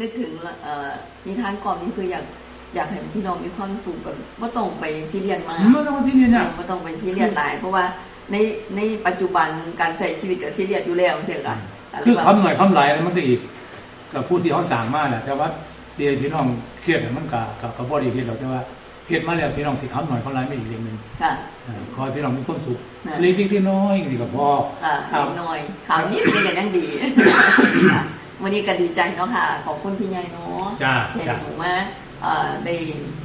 นึกถึงเอ่อนิทานกรอบนี้คืออยากอยากให้พี่น้องมีความสุขแบบว่าต้องไปซีเรียสมากไม่ต้องมาที่นี่เนี่ยไม่ต้องไปซีเรียสหลายเพราะว่าในในปัจจุบันการใช้ชีวิตกับซีเรียสอยู่แล้วใช่ไหมคะคือคำหน่อยคำไหลายมันก็อีกกับผู้ที่เขาสั่งมาแหละแต่ว่าเสียพี่น้องเครียดเนี่ยมันกับกับกับบอดีเครียดเราแต่ว่าเครียดมาแล้วพี่น้องสิคำหน่อยคำไหลายไม่อีกเรื่องหนึ่งค่ะเออขอให้พี่น้องมีความสุขนะเล็กๆที่น้อยๆนี่ก็พออ่าครับเล็กน้อยข่าวนี้เป็นกันยังดีค่ะ วันนี้ก็ดีใจเนาะค่ะ ขอบคุณพี่ใหญ่เนาะจ้าที่จ้าให้ผมว่าเอ่อได้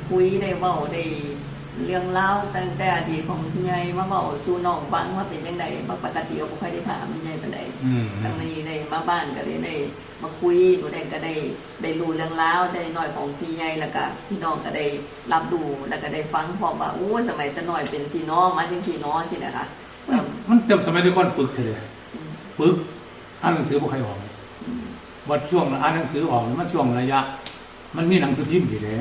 คุยได้เว้าได้เรื่องเล่าตั้งแต่อดีตของพี่ใหญ่มาเว้าสู่น้องฟังว่าเป็นยังไงเพราะปกติก็บ่ค่อยได้ถามพี่ใหญ่ปานใดอืมตั้งนี้ได้มาบ้านก็ได้ได้มาคุยหนูได้ก็ได้ได้รู้เรื่องราวได้น้อยของพี่ใหญ่แล้วก็พี่น้องก็ได้รับรู้แล้วก็ได้ฟังพร้อมว่าโอ้สมัยแตะน้อยเป็นสีน้อมาจังสีน้อสินะคะเอิ่มมันเต็มสมัยที่ก่อนปึกเฉยอืมปึกอ่านหนังสือบ่ใครออกอืม วัดช่วงอ่านหนังสือออกมันช่วงระยะ มันมีหนังสือพิมพ์อยู่เลย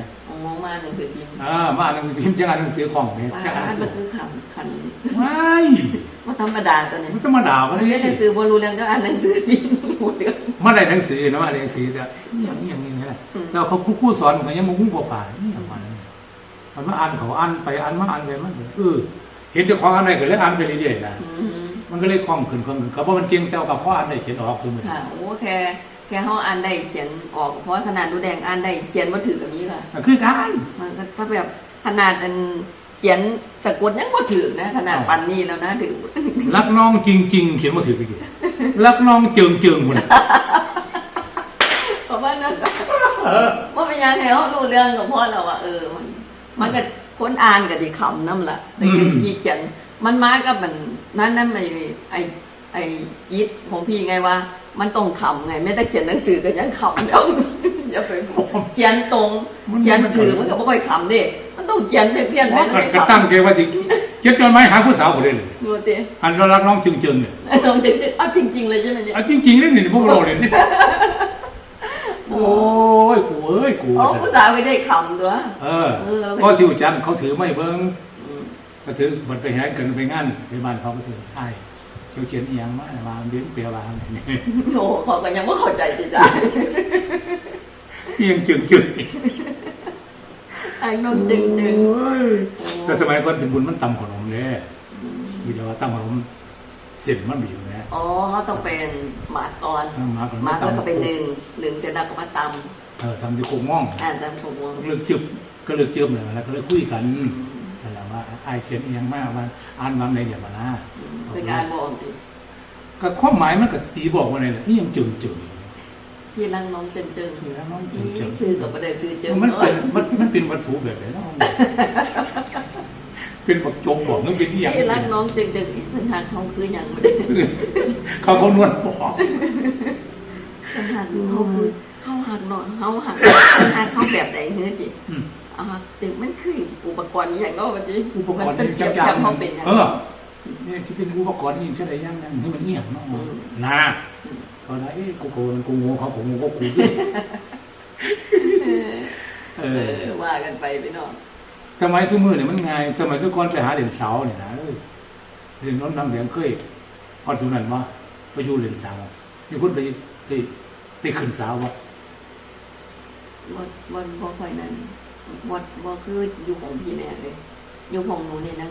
มองมาหนังสือพิมพ์อ่ามาอ่านหนังสือพิมพ์จะอ่านหนังสือของเนี่ยว่าจะอ่านหนังสืมัอนคือขันขันไม่ว่าธรรมดาตัวนี้มันจะมาด่าวันเรียนหนันี้งสือบ่รู้เรื่องก็อ่านหนังสือพิมพ์รู้เรื่องมาได้หนังสือนะมาได้หนังสือจะอย่างนี้อย่างนี้นะอืมแล้วเขาครูครูสอนมันยังมุ้งป่าป่านี่ประมาณนั้นมันมาอ่านเขาอ่านไปอ่านมาอ่านไปมันเออเห็นเจ้าของอ่านได้ก็เลยอ่านไปเรื่อยๆนะอืมมันก็เลยคล่องขึ้นคล่องขึ้นเขาบอกมันเก่งเจ้ากับพ่ออ่านได้เขียนออกคือมันค่ะโอ้แค่ แค่เขาอ่านได้เขียนออก เพราะว่าขนาดดูแดงอ่านได้เขียนว่าถือแบบนี้ค่ะคือการมันก็ถ้าแบบขนาดอันเขียนสะกดยังบ่ถือนะ ขนาดปันนี้แล้วนะถือรักน้องจริง ๆ เขียนมาถือไปกี่รักน้องเจิงเจิงๆคุณน่ะประมาณนั้นว่าเป็นยังไงเขารู้เรื่องกับพ่อเราว่าเออมันมันก็คนอ่านก็ดีคำนั่นแหละแต่พี่เขียนมันมากับมันนั่นนั่นไอ้ไอ้ไอ้จิตของพี่ไงว่า มันต้องคำไงไม่ได้เขียนหนังสือก็ยังคำเดียวอย่าไปเขียนตรงเขียนถือมันก็ไม่ค่อยคำเด้มันต้องเขียนเพี้ยนๆไปว่าไม่ก็คำตั้งใจว่าสิเขียนจดหมายหาผู้สาวคนเลยดูสิอันเรารักน้องเจิงเจิงๆเนี่ยต้องจริงๆเอาจริง ๆ เลยใช่ไหมเนี่ยเอาจริงๆเรื่องนี้พวกเราเลยเนี่ยโอ้ยกูเอ้ยกูอ๋อผู้สาวไม่ได้คำด้วยเออเออก็สิวจันทร์เขาถือไม่เบิ้งอืมก็ถือบันไปแหกกันไปงานไปบ้านเขาก็ถือใช่ เขียวเขียนเอียงมาวางเบี้ยเปียวางเนี่ยโอ้ขอกันยังไม่เข้าใจจ้ะจ้ะเอียงจึงจึงไอ้น้องจึงจึงโอ้ยแต่สมัยก่อนเป็นบุญมันตำขนมเลยมีแต่ว่าตำขนมเส้นมันบีบนะอ๋อเขาต้องเป็นหมาก่อนหมาก่อนหมาก็ตำก็เป็นหนึ่งหนึ่งเสร็จแล้วก็มาตเออทำที่โคงม่องำอ่านตำถูกวงก็เลยจึบก็เลยจึบเลยแล้วก็เลยคุยกันนั่นแหละว่า ไอ้ายเขียนเอียงมากว่าอ่านวางในเดี๋ยวมานะเป็นการบอกดิก็ความหมายมันก็ตีบอกว่าไงล่ะนี่ยังจึงจึงพี่รังน้องจึงจึงคือน้องจึพี่งจึงซื้อกับประเดี๋ยวซื้อจึงมันเนาะเป็นมันมันเป็นวัตถุแบบไหนเนาะเป็นปักจงบอกนึกเป็นอหย่างพี่รักน้องจึงจึงอีกปัญหาเขาคืออย่างไม่ได้เขาเขานวดบอกปัญหาคือเขาคือเขาหักหน่อยเขาหักปัญหาเขาแบบไหนเนื้อจิ อืมอ่าจึงมันคืออุปกรณ์นี้อย่างเนอกมันจิอุปกรณ์มันเป็นนี่เกี่ยวจักับงเขาเป็นอย่างเออนี่ที่เป็นอุปกรณ์นี่ใช่ไหมยังยังนี่มันเงียบเนาะนะเขาได้กูโกนกูงูเขาผมงูก็กูด้วยเอเอออว่ากันไปพี่น้องสมัยสมือเนี่ยมันง่ายสมัยสก่อนไปหาเหรียญเสาเนี่ยนะเอ้ยเหรียญน้นน้ำเหรียญเคยพอถึงนั้นว่าไปอยู่เหรียญเสามีคนไปไปไปขึ้นเสาวะบ่บ่บ่ค่อยนั้น บ่บ่คืออยู่ของพี่แน่เลย อยู่ของหนูนี่นั่น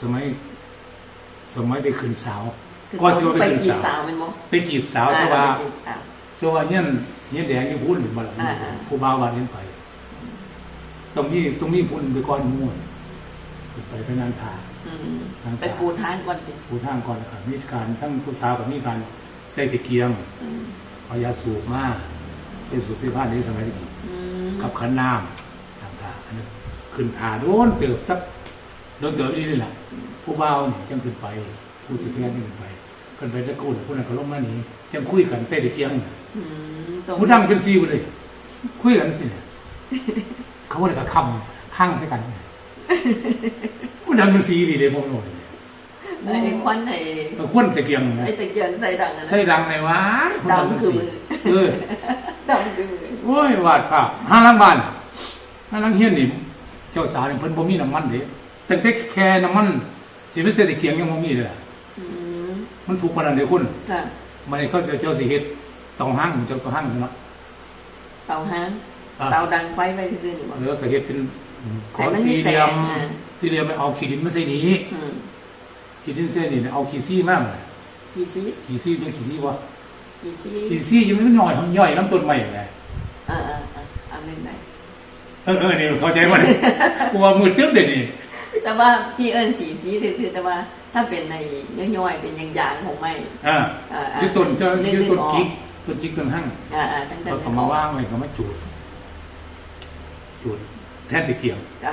สมัย สมัยไปขึ้นเสาคือก่อนสิว่าไปไปขึ้นจีบเสาสาวแม่นบ่ไปจีบสาวแต่ว่า อ่ไปจีบสาว สว่าเนี่ยเนี่ยแดงยังพูดหรือมาละอ่าอ่าผู้บ่าววันนี้ไป ตรงนี้ตรงนี้พูดไปก้อนมั่วไปไปงานผ่าอืมทางไปปูทานก่อนสิผู้ทางก่อนครับมีการทั้งผู้สาวกับมีการใจตะเกียงอืมเอายาสูบมาเป็นสูบเสื้อผ้าในสมัยนี้อืมกับขันน้ำทางผ่าอันนั้นขึ้นผ่าโดนเติบสักโดนเติบนี่นี่แหละผู้บ่าวนี่จังขึ้นไป ผู้สิเพียนนี่ขึ้นไปขึ้นไปตะกูลผู้นั้นก็ลงมาหนีจังคุยกันใจตะเกียงอืมตรงผู้ดังเป็นซีไปเลย คุยกันสิเนี่ยเขาว่าอะไรกับคำข้างใช่กันผู้ดังเป็นซีดีเลยผมโน่น ไอ้ควันไอ้ก็ควนตะเกียงนะไอ้ตะเกียงใส่ดังอะนะใช่ดังไหนวะดังคือมือเออดังคือมือโอ้ยวาดภาพห้าลังบ้านห้าลังเฮียนนี่เจ้าสาวนี่เพิ่นบ่มีน้ำมันเด้ตั้งแต่แค่น้ำมันสิไปใส่ตะเกียงยังบ่มีเลยล่ะอืมมันถูกปานนั้นเด้อคุณค่ะมันนี่เขาจะเจ้าสิเฮ็ดต้องห้างเจ้าต้องห้างเนาะเตาห้างอะเตาดังไฟไว้ซื่อๆนี่บ่เออก็เฮ็ดเป็นขอให้มันมีสี่เหลี่ยมแสงอะสี่เหลี่ยมไม่เอาขีดินมาใส่นี้ อืมขีดินเส้นนี่เอาขีซี่มากเลยขี้ซีขีซี่ยังขีซี่วะขี้ซีขีซี่ยังไม่ย่อยย่อยน้ำต้นใหม่ไงเออเออเออเอาเล่นได้เออเออนี่เข้าใจมันกลัวมือตึ๊บเด็ดนี่แต่ว่าพี่เอิ้นสีซีซื่อๆแต่ว่า ถ้าเป็นในย่อยๆเป็นยางๆของไม้อ่าอ่าอ่ายึดต้นเจ้านึกยึดต้นนึกออกกิ๊กต้นจิ๊กต้นหั่งอ่าอ่าจังซั่นเขาก็มาว่างไว้เขามาจูดจูดแทนตะเกียงจ้ะ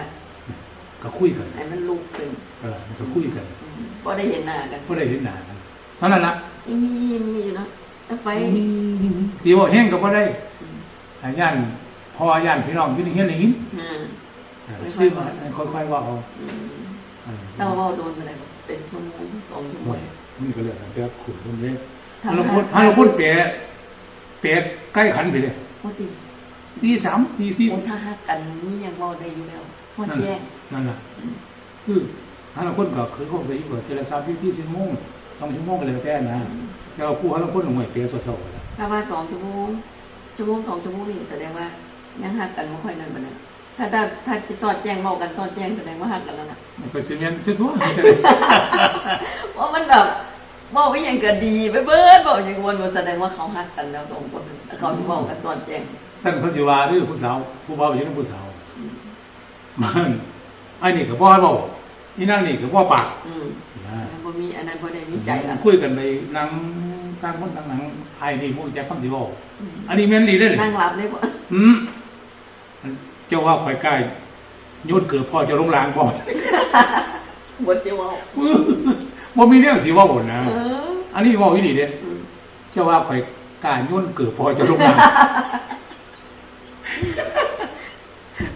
ก็คุยกันให้มันลุกขึ้นเออมันก็คุยกันอืมก็ได้เห็นหน้ากันก็ได้เห็นหน้ากันเท่านั้นละยังมีมีอยู่เนาะแล้วไฟตีว่าแห้งก็บ่ได้อาย่านพอย่านพี่น้องอยู่ในเฮียนอย่างนี้อืมเออซื้อมาค่อยๆว่าเอาอืมเออแต่ว่าเว้าโดนไปเลยเป็นชั่วโมงสองชั่วโมห่วงยมันก็เลยอาจจะขุนคนเล็กทำถ้าเราพูดถ้าเราพูดเปะเปะใกล้ขันไปเลยโอ้ติตีสามตีสี่โอ้ถ้าฮักกันนี่ยังเว้าได้อยู่แล้ว ฮอดแจ้งนั่นแหละคือถ้าเราพูดก็คือเขาไปอยู่กับเทเลซาพี่ที่ชั่วโมงสองชั่วโมงก็เลยแค่นะแต่ว่าผู้เขาเราพูดหน่วยเปะสดๆแล้วถ้าว่าสองชั่วโมงชั่วโมงสองชั่วโมงนี่แสดงว่ายังฮักกันบ่ค่อยนั่นปานนั้นถ้าถ้าถ้าจะสอดแจ้งเว้ากันสอดแจ้งแสดงว่าฮักกันแล้วนะมันก็จะเรียนเสียทั่วเพราะมันแบบบอกว่าอย่างก็ดีไปเบิดบอกอย่างวนวนแสดงว่าเขาฮักกันแล้วสองคนแล้วเขาบอกกันสอนแจ้งสั้นเขาสิว่าหรือผู้สาวผู้บ่าวอยู่ในผู้สาว มันไอ้นี่ก็บ่เว้านี่นั่งนี่ก็บ่ปากอืมนะอันนั้นบ่มีอันนั้นบ่ได้มีใจละคุยกันในหนังต่างคนต่างหนังไอ้นี่พวกแจ็คฟังสิเว้าอันนี้แม่นดีเด้อนี่นั่งรับได้บ่อืมเจ้าว่าข่อยใกล้โยนเกือบพ่อจะลงรางบ่บ่จะเว้าบ่มีเรื่องสิเว้านะเอออันนี้เว้าอีหลีเด้อืมเจ้าว่าข่อยกล้าโยนเกือบพ่อจะลงราง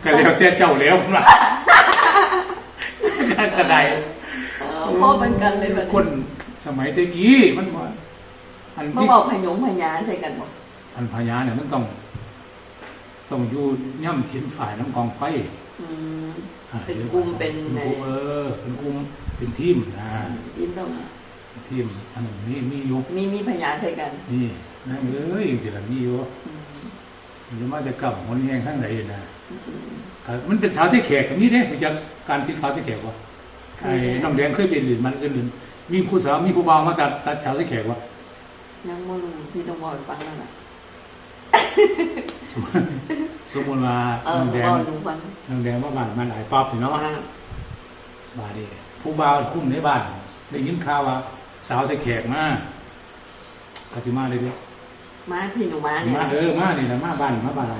ก็แล้วแต่เจ้าแล้วล่ะกระไดเออพ่อเป็นกันเลยแบบคนสมัยตะกี้มันว่าอันมาที่บอกพยงพญาใส่กันบ่อันพญาเนี่ยมันต้อง ต้องอยู่ย่ำขินฝ่ายน้ำกองไฟอืมอ่าเป็นกลุ่มเป็นกในลุ่มเออเป็นกลุ่มเป็นทีมนะยินต้องทีมอันนี้มีอยู่มีมีพญาใส่กันนี่นั่นเลยสิละมีอยู่อืมมันจะมาจะกลับคนแหงข้างไหนนะอื มครับมันเป็นสาวที่แขกกับนี่เด้มันจะการติดขาวที่แขกวะเคไอ้ยน้องแดงเคยเป็นหรือมันก็หรือมีผู้สาวมีผู้บ่าวมาตัดตัดสาวที่แขกวะยังบ่รู้พี่ต้องบอกให้ฟังแล้วล่ะสมมติว่าเออน้องแดงบอกดูฟังน้องแดงว่าบ้านมันหลายปั๊บเนาะว่าบ้านนี้ผู้บ่าวคุ้มในบ้านได้ยินข่าวว่าสาวใส่แขกมากกสิมาเลยเด้อมาที่หนูมาเนี่ยมาเออมานี่แหละมาบ้านมาบ้านอะไร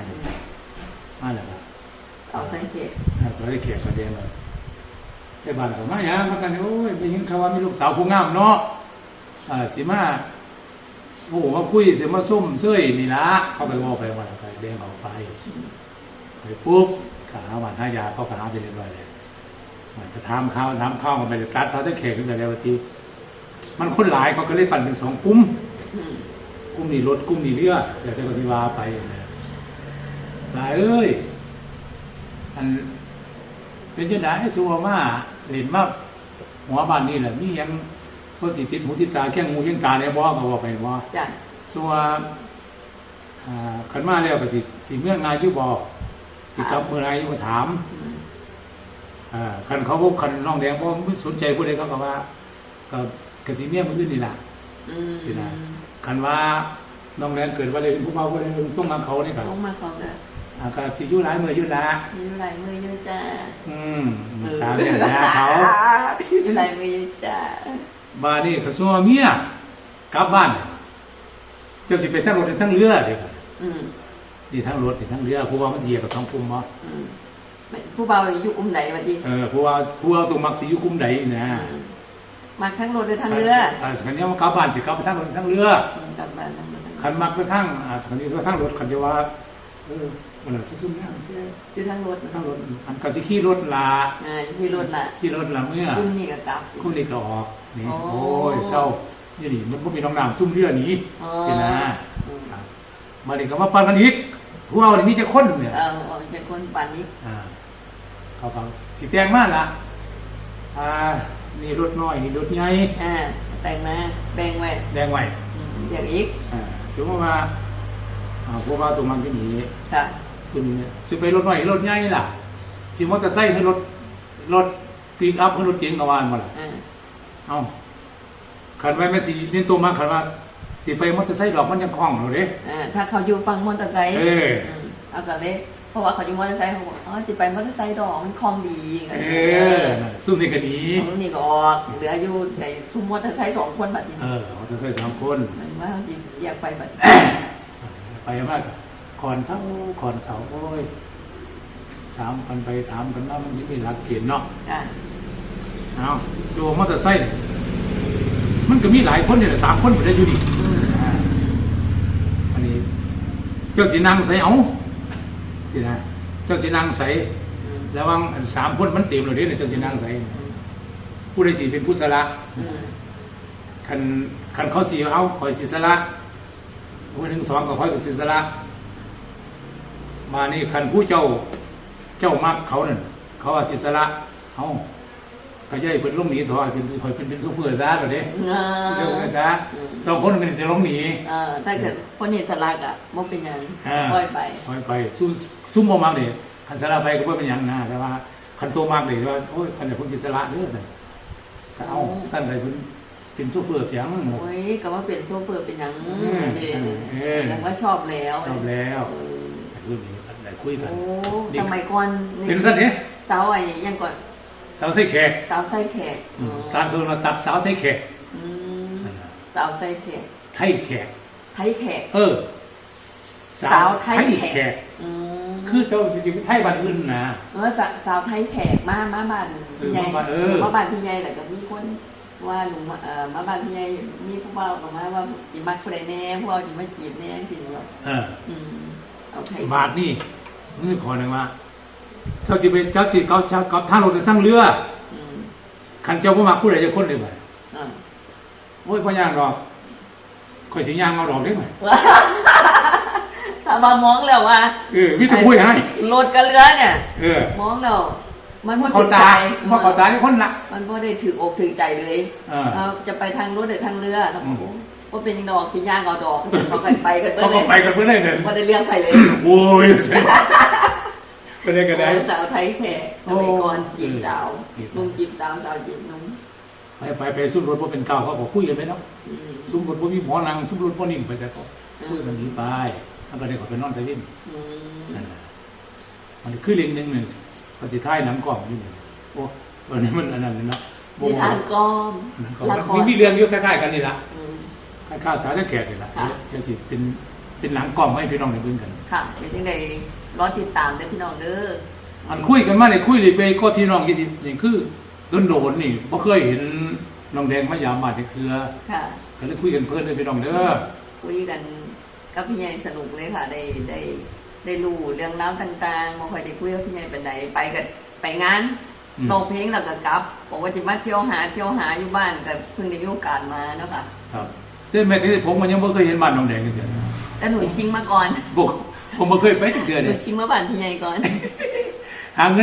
มาแล้วครับ เอาใส่เขตสาวใส่แขกกระเด็นเลยแต่บ้านก็มาอย่างมากันโอ้ยได้ยินข่าว่ามีลูกสาวผู้งามเนาะอ่าสิมาโอ้โหมาคุยสิมาซุ่มเสื้อยนี่ละเขาไปว่าไปว่าไปเด้งออกไปไปปุ๊บขาหาวานหายาเขาขาหาไปเรียบร้อยเลยมันจะทำข้าวน้ำข้าวมันไปเลยตัดซาตะเขกขึ้นไปแล้วทีมันคนหลายเขาก็เลยปั่นเป็นสองกลุ่มกลุ่มนี้รถกลุ่มนี้เรือเดี๋ยวจะปฏิวาไปนะหลายเอ้ย อันเป็นยังไงสัวมาเห็นมาหัวบ้านนี่แหละนี่ยังเพื่อสิติดหูติดตาแข้งหูแข้งตาเนี่ยบอกก็บอกไปว่าจ้ะสัวอ่าขันมาแล้วก็สิสิเมื่องานอยุบอกสิกลับเมื่อไรอยุมาถามอืมอ่าคันเขาก็คันน้องแดงเพราะไม่สนใจผู้ใดเขาก็ว่าก็กสิเมียมันอื่นนี่แหละอืมสินะคันว่าน้องแดงเกิดว่าเลยเป็นผู้เบาผู้ใดเป็นส่งมาเขาเนี่ยครับลงมาเขาก็ อากาศสิอยุ่หลายมืออยุ่ละอยู่ไหลมืออยู่จ้าอืมตามเนี่ยนะเขาอยู่ไหลมืออยู่จ้าบ้านนี่เขาชัวเมียกลับบ้านเจะสิไปทั้งรถทั้งเรือเดี๋ยวก่อนอืมนี่ทั้งรถนี่ทั้งเรือผู้ว่ามันเหยียบกับสองกลุ่มบ่อืมผู้เบาอยู่กลุ่มไหนวะจีเออผู้ว่าผู้ว่าตรงมักสิอยู่กลุ่มใดนะมาทั้งรถเลยทั้งเรืออ่าคันนี้ว่ากลับบ้านสิกลับไปทั้งรถทั้งเรือ อืมกลับบ้านทั้งรถทั้งเรือคันมักกระทั่งอ่าคันนี้กระทั่งรถคันจะว่า เออมันจะซุ่มย่างอยู่ทั้งรถกระทั่งรถอันกสิขี่รถลาอ่าที่รถล่ะขี่รถลาเมื่อกลุ่มนี้ก็กลับคู่นี้ก็ออกนี่อ๋อโอ้ยเศร้านี่นี่มันก็มีน้องน้ำซุ่มเรือหนีอ๋อนี่นะอืมครับมาดิก็มาปั่นกันอีกพวกเรานี่มีแต่คนเนี่ยเออออกจากคนปั่นนี้อ่าเขาฟังสีแดงมากละอ่านี่รถน้อยนี่รถใหญ่อ่าแต่งมาแบ่งไว้แดงไหวอืมอย่างอีกอ่าสมมติว่า อ่าอ่าพวกเราตัวมันที่นี้ค่ะส่วนเนี่ยสิไปรถน้อยรถใหญ่ล่ะสิมอเตอร์ไซค์คือรถรถปิกอัพคือรถเก๋งกวานบ่ล่ะอ่าเอาขันไว้แม่สินี่ตัวมาขันว่าสิไปมอเตอร์ไซค์ดอกมันยังคล่องเราเด้ อ่าถ้าเขาอยู่ฟังมอเตอร์ไซค์เออมเอาก็เลยเพราะว่าเขาอยู่มอเตอร์ไซค์เขาบอกอ๋อจะไปมอเตอร์ไซค์ดอกมันคลองดีก็เอเลยอนั่นซุ่มนี่ก็หนีของนี่ก็ออกเหลืออยู่ในซุมมอเตอร์ไซค์สองคนบัดนี้เออมอเตอร์ไซค์สองคนมันว่าจริงอยากไปบัดนี้ ไปมากคอนเขาคอนเขาโอ้ยถามกันไปถามกันว่ามันยังมีหลักเกณฑ์เนาะอ่าเอาส่วนมอเตอร์ไซค์เนี่ยมันก็มีหลายคนเนี่ยสามคนไปได้อยู่ดิอืมอ่าอันนี้ เจ้าสีนางใส่เอาสินะเจ้าสีนางใส่อืมระวังอันสามคนมันเต็มเลยเด้เนี่ยเจ้าสีนางใส่ผู้ใดสีเป็นผู้สละอืมคันคันเขาสีเอาคอยสีสละ ผู้หนึ่งสองก็คอยกับสีสละมานี่คันผู้เจ้า เจ้ามักเขานั่นเขาว่าสีสละเอาก็จะให้เพิ่นลงหนีถอยเป็นคอยเป็นเป็นซูเปอร์ซาร์เลยเด้อ่าเจ้าก็ซะสองคนกันจะลงหนีเออถ้าเกิดคนเห็นสลักอะมันเป็นหยังอ่าปล่อยไปคอยไปซุ่มซุ่มบ่มักเลยคันสละไปก็บ่เป็นหยังนะแต่ว่าคันโตมากเลยว่าโอ้ยคันนี้เพิ่นสิสละเด้อซั่นก็เอาสั้นไปเพิ่น เป็นซูเปอร์เพียงหมดโอ้ยก็ว่าเป็นโซเฟอร์เป็นหยังอืมเด้เออยังว่าชอบแล้วชอบแล้วเออรุ่นนี้ได้คุยกัน โอ้สมัยก่อนเป็นสั้นเด้สาวไอ้ยังก่อนสาวใส่แขกสาวไส้แขกอืมตามคือเราตัดสาวใส่แขกอืมนั่นน่ะสาวไส้แขกไทยแขก ไทยแขก เออสาวไทยแขกแขก อืมคือเจ้าจริงๆไทยบ้านอื่นนะ เออสาสาวไทยแขกมามาบ้านพี่ใหญ่เออมาบ้านเออ มาบ้านพี่ใหญ่แหละก็มีคน ว่าหนูมาเอ่อมาบ้านพี่ใหญ่มีผู้บ่าวออกมาว่าสิมักผู้ใดแน่ผู้บ่าวสิมาจีบแน่สิหนูว่าเอออืมเอาไทยบาทนี่นี่ขอหนึ่งว่าเจ้าจีเป็นเจ้าจีเขาเจ้าเขาท่าเราจะทั้งเรืออืมขันเจ้าพ่มาผู้ใดจะคนเลยบ่อ่าโอ้ยพ่อย่างดอกคอยสิย่างเอาดอกได้ไหมถ้ามามองแล้วว่าเออวิธีพูดให้รถกับเรือเนี่ย เออมองแล้ว มันบ่เขาถึงใจตาเพราะเขาตาที่คนละมันบ่ได้ถืออกถือใจเลยเออเราจะไปทางรถหรือทางเรือแล้วอืมโอ้ว่าเป็นยังดอกสิย่างเอาดอกเขาไปไปกันเบิดเขาเลก็ยไปกันเพื่อนเลยเนี่ยบ่ได้เรื่องใครเลยโอ้ยก็ได้ก็ได้สาวไทยแขกสมัยก่อนจีบสาวจีบนุ่งจีบสาวสาวจีบนุ่งไปไปไปซุ่มรถพวกเป็นเก่าเขาบอกคุยกันไหมเนาะอืมซุ่มรถพวกมีหมอนังซุ่มรถพวกนิ่งไปแต่ก็คุยกันดีไปแล้วก็ได้ขอไปนอนใต้ดินอืมนั่นแหละมันคือเรื่องหนึ่งหนึ่ง ก็สิท้ายหนังกล่องอยู่นี่โอ้ตัวนี้มันอันนั้นเลยเนาะนิทานกอมหนังกล่องละครมีมีเรื่องอยู่คล้ายๆกันนี่ละอืม คล้ายๆสาวตะแก่นี่ละค่ะ เดี๋ยวสิเป็นเป็นหนังกล่องให้พี่น้องได้เบิ่งกัน ค่ะเป็นยังไงรอติดตามเด้อพี่น้องเด้ออันคุยกันมาในคุยเลยไปก็พี่น้องกี่สินี่คือโดนโดนๆนี่บ่เคยเห็นน้องแดงมายามบาดในเครือค่ะ ก็เลยคุยกันเพื่อนเลยพี่น้องเด้อ คุยกันกับพี่ใหญ่สนุกเลยค่ะ ได้ได้ ได้รู้เรื่องราวต่างๆบ่ค่อยได้คุยกับพี่ใหญ่เป็นใดไปกันไปงานอืม ร้องเพลงแล้วก็กลับบอกว่าจะมาเที่ยวหาเที่ยวหาอยู่บ้านก็เพิ่งได้มีโอกาสมาเนาะค่ะครับแต่แม่ที่ผมมันยังบ่เคยเห็นบ้านน้องแดงจังซี่แต่หนูชิงมาก่อนบ่ผมบ่เคยไปจักเทื่อหนูเนี่ยชิงมาบ้านพี่ใหญ่ก่อน หาเงิน